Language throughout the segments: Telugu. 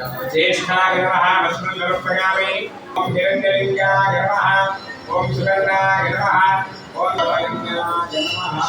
ज्येष्ठाय नमः विष्णुनमस्पगामि ॐ हिरण्यलिङ्गाय नमः ॐ सुगन्धाय नमः ॐ नवलिङ्गाय नमः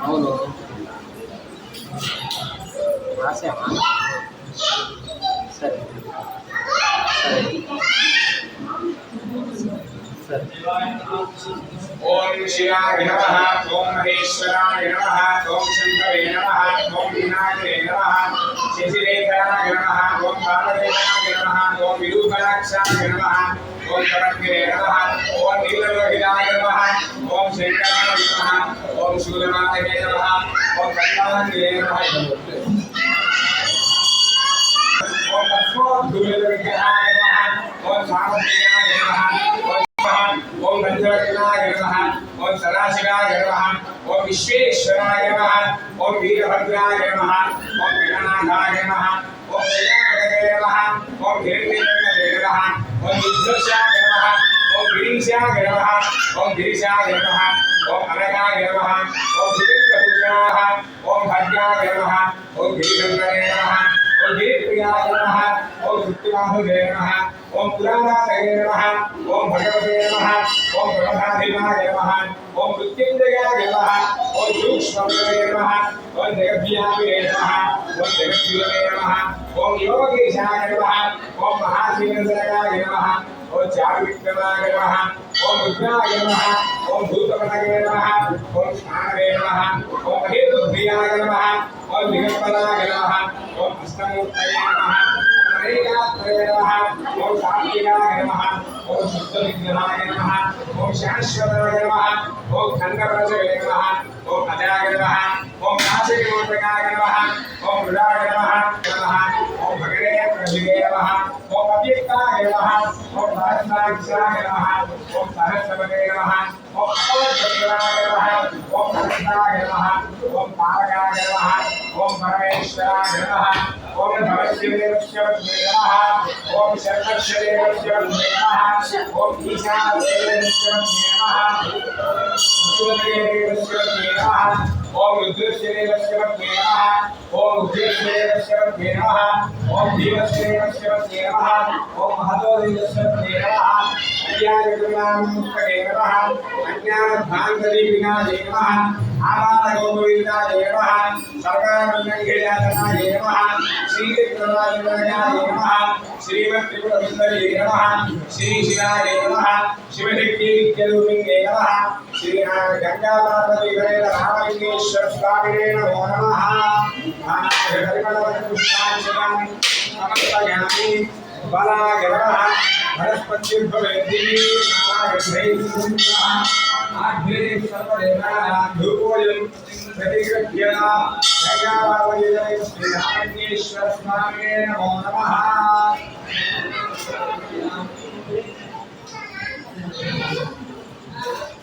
అవును రాసామా సరే సరే సరే ఓం శివాయ నమః ఓం మహేశ్వరాయ నమః ఓం శంకరే నమః ఓం వినాయకే నమః శశిరేఖరాయ నమః ఓం బాలదేవాయ నమః ఓం విరూపణాక్షాయ నమః ओम कनकगिरे नमः ओम नीललोहिताय नमः ओम श्रीकरणाय नमः ओम शूलमाधवे नमः ओम कन्नागिरे नमः ओम पद्मोद्भूलोहिताय नमः ओम सामग्रियाय नमः ओम गंधरत्नाय नमः ओम सदाशिवाय नमः ओम विश्वेश्वराय नमः ओम वीरभद्राय नमः ओम गणनाथाय नमः ओम प्रजापतये नमः ओम हिरण्यगर्भये नमः నమః ఓం యుద్ధశాయ నమః ఓం గిరీశాయ నమః ఓం గిరీశాయ నమః ఓం అనగాయ నమః ఓం సుగంధపుత్రాయ ఓం భద్రాయ నమః ఓం గిరిశంకరే నమః ఓం గిరిప్రియాయ నమః ఓం కృత్తివాహుదే నమః ఓం పురాణాయ నమః ఓం భగవతే నమః ఓం ప్రమథాధిపాయ నమః ఓం మృత్యుంజయాయ నమః ఓం సూక్ష్మవే నమః ఓం జగద్వ్యాపినే నమః ఓం జగద్గురవే నమః ఓం యోగేశాయ నమః ఓం श्रीगंधराय नमः ओम चारु विक्रमाय नमः ओम रुद्राय नमः ओम भूतपतये नमः ओम शानवे नमः ओम हेतुभ्रियाय नमः ओम निगम्बराय नमः ओम अष्टमूर्तये नमः रेगात्रये नमः ओम सात्विकाय नमः ओम शुद्धविघ्नाय नमः ओम शाश्वताय नमः ओम खण्डप्रजये नमः ओम अजाय नमः ओम नाशिकोत्तकाय नमः ओम मृडाय नमः नमः ओम भगरे प्रजिगे नमः అవ్యక్తాయ నమః ఓం సహస్రాక్షాయ నమః ఓం సహస్రపదే నమః ఓం అపవద్భద్రాయ నమః ఓం హరితాయ నమః ఓం తారకాయ నమః ఓం పరమేశ్వరాయ నమః ఓం భవస్యదేవస్య నమః ఓం శర్మస్యదేవస్య నమః ఓం ఈశాన్యదేవస్య నమః శివదేవస్య నమః ఓం రుద్రస్యదేవస్య నమః ఓం రుద్రస్యదేవస్య నమః. ఓం భీమస్యదేవస్య నమః. ఓం మహతోదేవస్య నమః. అజ్ఞానకృతాముక్తగే నమః. అజ్ఞానభాంతరీ వినాశే నమః. ఆమానగోవిందాయ నమః. సర్వానందగిరిజాతనాయ నమః. శ్రీవిక్రమాయ నమః. శ్రీమత్రిపురసుందరీ నమః. శ్రీ శివాయ నమః. శివశక్తి విద్యరూపిణే నమః. శ్రీ గంగా పార్వతీ గణేన రామలింగేశ్వర స్వామినే నమో. నమః పుష్పాంశకాన్ని సమర్పయామి బలాయ నమః బృహస్పతిర్భవేద్ది నారాయణైः ఆగ్నే సర్వదేవా ధూపోయం ప్రతిగృహ్య గంగాపార్వతీ శ్రీరామలింగేశ్వర స్వామినే నమో నమః Thank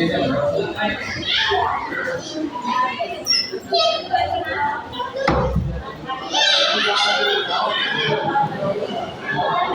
Thank you.